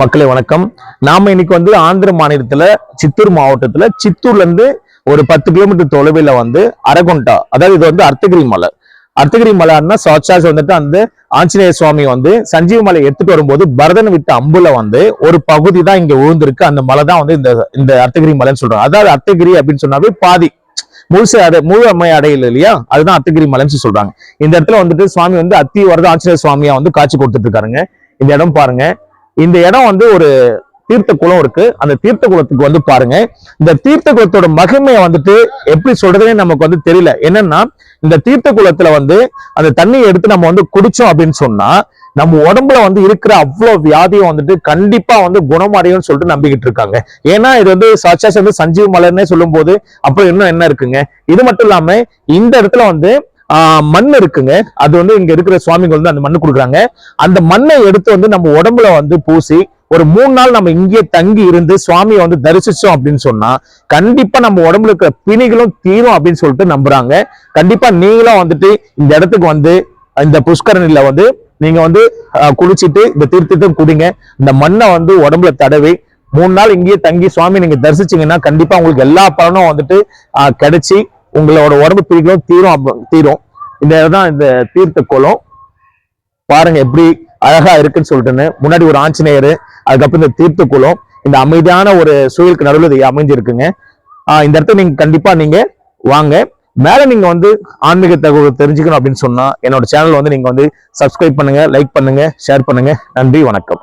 மக்களை வணக்கம். நாம இன்னைக்கு வந்து ஆந்திர மாநிலத்துல சித்தூர் மாவட்டத்துல சித்தூர்ல இருந்து ஒரு பத்து கிலோமீட்டர் தொலைவில் வந்து அரகுண்டா அதாவது இது வந்து அர்த்தகிரி மலை. அர்த்தகிரி மலைன்னா சாட்சாஸ் வந்துட்டு அந்த ஆஞ்சநேய சுவாமி வந்து சஞ்சீவ மலை எடுத்துட்டு வரும்போது பரதன் விட்ட அம்புல வந்து ஒரு பகுதி தான் இங்க விழுந்திருக்கு அந்த மலை தான் வந்து இந்த இந்த அர்த்தகிரி மலைன்னு சொல்றாங்க. அதாவது அர்த்தகிரி அப்படின்னு சொன்னாவே பாதி. முழுசு அடை முழு அம்மை அடையல இல்லையா? அதுதான் அர்த்தகிரி மலைன்னு சொல்றாங்க. இந்த இடத்துல வந்துட்டு சுவாமி வந்து அத்தி வரத ஆஞ்சநேய சுவாமியா வந்து காட்சி கொடுத்துட்டு இருக்காருங்க. இந்த இடம் பாருங்க. இந்த இடம் வந்து ஒரு தீர்த்த குளம் இருக்கு. அந்த தீர்த்த குளத்துக்கு வந்து பாருங்க. இந்த தீர்த்த குளத்தோட மகிமையை வந்துட்டு எப்படி சொல்றதுனே நமக்கு வந்து தெரியல. என்னன்னா இந்த தீர்த்த குளத்துல வந்து அந்த தண்ணியை எடுத்து நம்ம வந்து குடிச்சோம் அப்படின்னு சொன்னா நம்ம உடம்புல வந்து இருக்கிற அவ்வளவு வியாதியும் வந்துட்டு கண்டிப்பா வந்து குணமடையும்னு சொல்லிட்டு நம்பிக்கிட்டு இருக்காங்க. ஏன்னா இது வந்து சாட்சாஸ் வந்து சஞ்சீவ் மலர்னே சொல்லும் போது அப்புறம் இன்னும் என்ன இருக்குங்க? இது மட்டும் இல்லாம இந்த இடத்துல வந்து மண் இருக்குங்க. அது வந்து இங்க இருக்கிற சுவாமிகள் வந்து அந்த மண் கொடுக்குறாங்க. அந்த மண்ணை எடுத்து வந்து நம்ம உடம்புல வந்து பூசி ஒரு மூணு நாள் நம்ம இங்கேயே தங்கி இருந்து சுவாமியை வந்து தரிசிச்சோம் அப்படின்னு சொன்னா கண்டிப்பா நம்ம உடம்புல இருக்கிற பிணிகளும் தீரும் அப்படின்னு சொல்லிட்டு நம்புறாங்க. கண்டிப்பா நீங்களும் வந்துட்டு இந்த இடத்துக்கு வந்து இந்த புஷ்கரணில வந்து நீங்க வந்து குளிச்சுட்டு இந்த தீர்த்தத்தை குடிங்க. இந்த மண்ணை வந்து உடம்புல தடவி மூணு நாள் இங்கேயே தங்கி சுவாமி நீங்க தரிசிச்சீங்கன்னா கண்டிப்பா உங்களுக்கு எல்லா பலனும் வந்துட்டு கிடைச்சி உங்களோட உடம்பு பிரிகளும் தீரும் தீரும். இந்த இடம் இந்த தீர்த்த குளம் பாருங்க எப்படி அழகா இருக்குன்னு சொல்லிட்டுன்னு. முன்னாடி ஒரு ஆஞ்சநேயர் அதுக்கப்புறம் இந்த தீர்த்த குளம் இந்த அமைதியான ஒரு சூழலுக்கு நடுவில் இது அமைஞ்சிருக்குங்க. இந்த இடத்த நீங்க கண்டிப்பா நீங்க வாங்க. மேல நீங்க வந்து ஆன்மீக தகவல் தெரிஞ்சுக்கணும் அப்படின்னு சொன்னா என்னோட சேனல் வந்து நீங்க வந்து சப்ஸ்கிரைப் பண்ணுங்க லைக் பண்ணுங்க ஷேர் பண்ணுங்க. நன்றி வணக்கம்.